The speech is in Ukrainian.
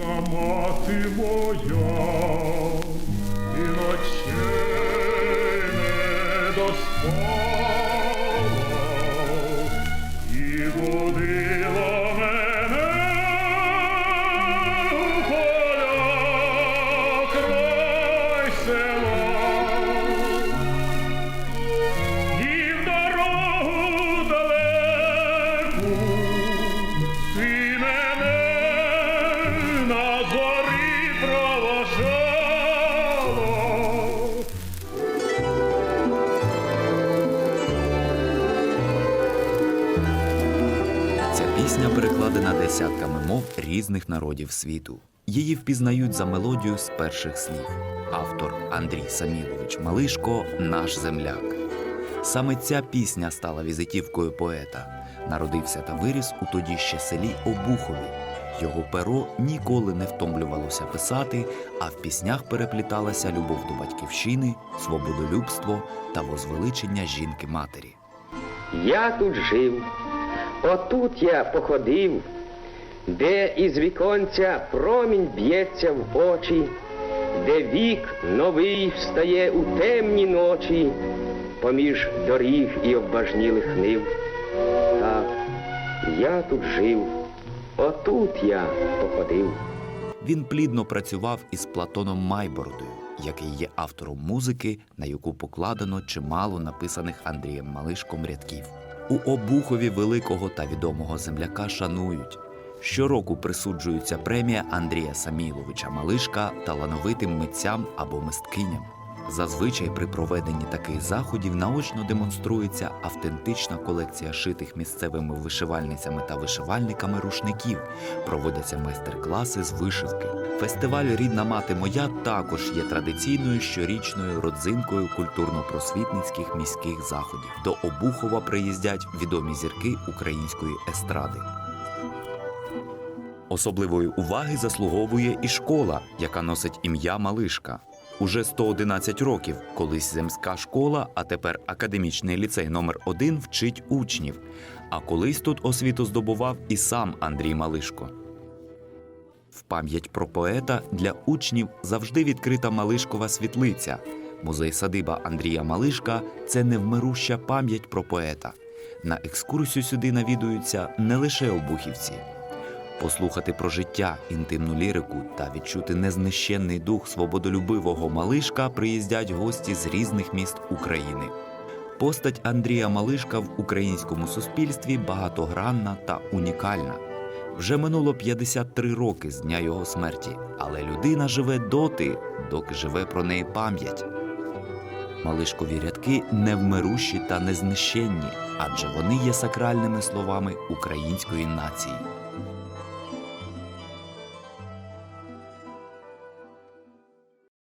Рідна мати моя, пісня перекладена десятками мов різних народів світу. Її впізнають за мелодію з перших слів. Автор Андрій Самілович Малишко наш земляк. Саме ця пісня стала візитівкою поета. Народився та виріс у тоді ще селі Обухові. Його перо ніколи не втомлювалося писати, а в піснях перепліталася любов до батьківщини, свободолюбство та возвеличення жінки матері. Я тут жив, отут я походив, де із віконця промінь б'ється в очі, де вік новий встає у темні ночі, поміж доріг і обважнілих нив. Так, я тут жив, отут я походив. Він плідно працював із Платоном Майбородою, який є автором музики, на яку покладено чимало написаних Андрієм Малишком рядків. У Обухові великого та відомого земляка шанують. Щороку присуджується премія Андрія Саміловича Малишка талановитим митцям або мисткиням. Зазвичай при проведенні таких заходів наочно демонструється автентична колекція шитих місцевими вишивальницями та вишивальниками рушників. Проводяться майстер-класи з вишивки. Фестиваль Рідна мати моя також є традиційною щорічною родзинкою культурно-просвітницьких міських заходів. До Обухова приїздять відомі зірки української естради. Особливої уваги заслуговує і школа, яка носить ім'я Малишка. Уже 111 років колись земська школа, а тепер академічний ліцей номер 1 вчить учнів. А колись тут освіту здобував і сам Андрій Малишко. В пам'ять про поета для учнів завжди відкрита Малишкова світлиця. Музей садиба Андрія Малишка це невмируща пам'ять про поета. На екскурсію сюди навідуються не лише обухівці. Послухати про життя, інтимну лірику та відчути незнищенний дух свободолюбивого Малишка приїздять гості з різних міст України. Постать Андрія Малишка в українському суспільстві багатогранна та унікальна. Вже минуло 53 роки з дня його смерті, але людина живе доти, доки живе про неї пам'ять. Малишкові рядки невмирущі та незнищенні, адже вони є сакральними словами української нації.